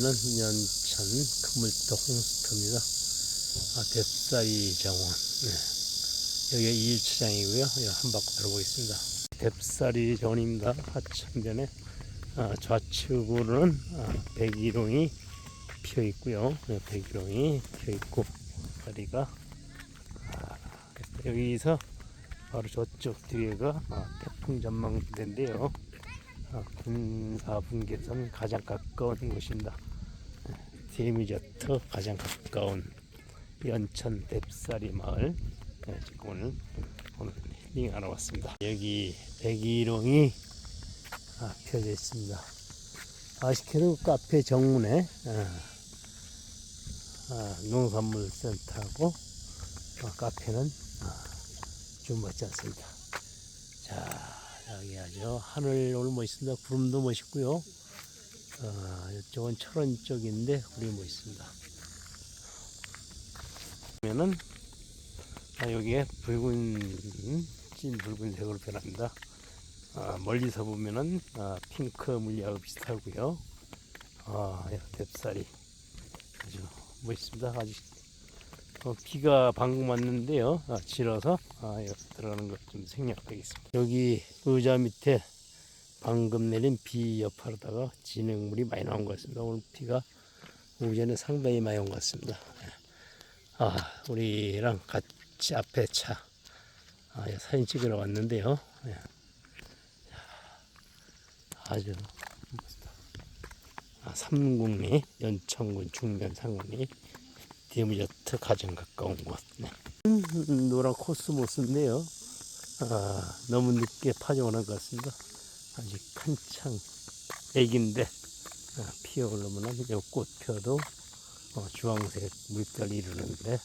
여기는 연천 금물도 홍스터입니다. 아, 뎁사리 정원. 네. 여기가 2일차장이고요. 한 바퀴 돌아보겠습니다. 뎁사리 정원입니다. 하천변에 아, 좌측으로는 아, 백일홍이 피어 있고요. 네, 백일홍이 피어 있고 다리가 아, 여기서 바로 저쪽 뒤에가 아, 태풍 전망대인데요. 아, 군사 분계선 가장 가까운 곳입니다. 네, 데미저트 가장 가까운 연천 뎁사리 마을 네, 지금 오늘 오늘 힐링하러 왔습니다. 여기 백일홍이 아, 펴져 있습니다. 아쉽게도 카페 정문에 아, 아, 농산물 센터하고 아, 카페는 아, 좀 맞지 않습니다. 자, 여기 아주 하늘 오늘 멋있습니다. 구름도 멋있고요. 어, 이쪽은 철원 쪽인데 구름이 멋있습니다. 그러면은 아, 여기에 붉은 찐 붉은색으로 변합니다. 아, 멀리서 보면은 아, 핑크 물리하고 비슷하고요. 아, 야, 뎁살이 아주 멋있습니다. 아주 어, 비가 방금 왔는데요. 아, 질어서 아, 들어가는 것 좀 생략하겠습니다. 여기 의자 밑에 방금 내린 비 여파로다가 진흙물이 많이 나온 것 같습니다. 오늘 비가 오전에 상당히 많이 온 것 같습니다. 예. 아, 우리랑 같이 앞에 차 아, 예, 사진 찍으러 왔는데요. 예. 아주. 아, 삼국리 연천군 중면 상국리 디무저트 가장 가까운 곳. 네. 음, 노란 코스모스인데요. 아, 너무 늦게 파종하는 것 같습니다. 아직 한창 애기인데 아, 피어오르면 꽃 펴도 어, 주황색 물결이 이르는데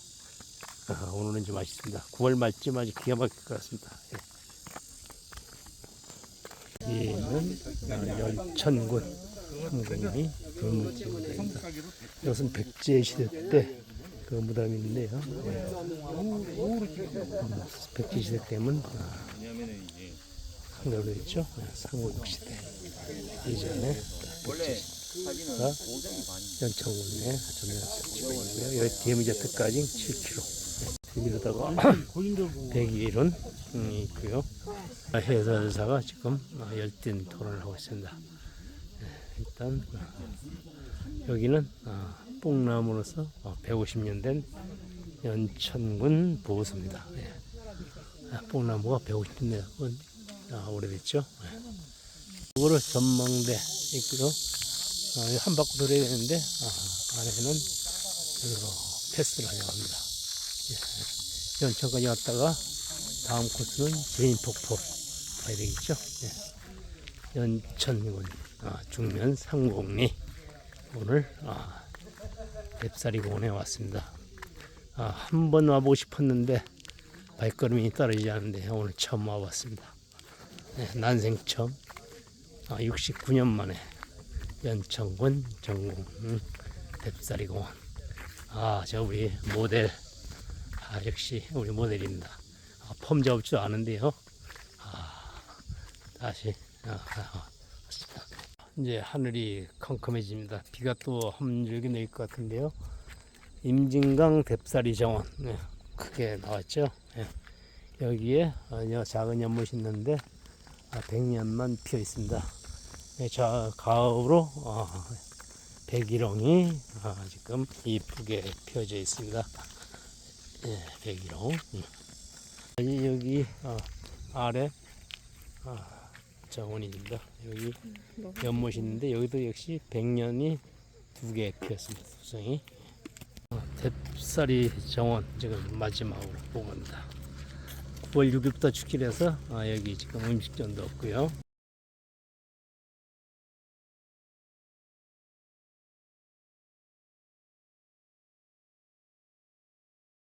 아, 오늘은 좀 아쉽습니다. 9월 말쯤 아주 기가 막힐 것 같습니다. 예. 얘는 아, 연천군 한국이 불무지입니다. 이것은 백제 시대 때 그 무덤인데요. 음, 백제 시대 때문 아, 상대로 있죠. 네, 삼국 시대 이전에 백제 시대가 연천군에 있고요. 여기 디미저트까지 7km. 이러다가 백일은 음, 있고요. 해설사가 지금 아, 열띤 토론을 하고 있습니다. 네, 일단 아, 여기는 아, 뽕나무로서 150년 된 연천군 보호소입니다. 예. 아, 뽕나무가 150년 된 아, 오래됐죠. 예. 이거를 전망대 있고요. 아, 한 바퀴 돌아야 되는데 아, 안에는 패스를 하려고 합니다. 예. 연천까지 왔다가 다음 코스는 제인 폭포 가야 되겠죠. 예. 연천군 아, 중면 상공리 오늘 아, 뎁사리 공원에 왔습니다. 아, 한 번 와보고 싶었는데 발걸음이 떨어지지 않는데 오늘 처음 와봤습니다. 네, 난생 처음 아, 69년 만에 연천군 전공 음, 뎁사리 공원 아, 저 우리 모델 아, 역시 우리 모델입니다. 아, 폼 잡을 줄 아는데요. 아, 다시 아, 아, 이제 하늘이 컴컴해집니다. 비가 또한 줄기 내릴 것 같은데요. 임진강 뎁사리 정원 네, 크게 나왔죠. 네. 여기에 어, 작은 연못이 있는데 아, 100년만 피어 있습니다. 네, 저 가을로 어, 백일홍이 아, 지금 이쁘게 피어져 있습니다. 네, 백일홍. 음. 여기, 어, 아래 아, 정원입니다. 여기 연못이 있는데 여기도 역시 백년이 두 개 피었습니다. 수성이 어, 뎁사리 정원 지금 마지막으로 보고 갑니다. 9월 6일부터 축일해서 아, 여기 지금 음식점도 없고요.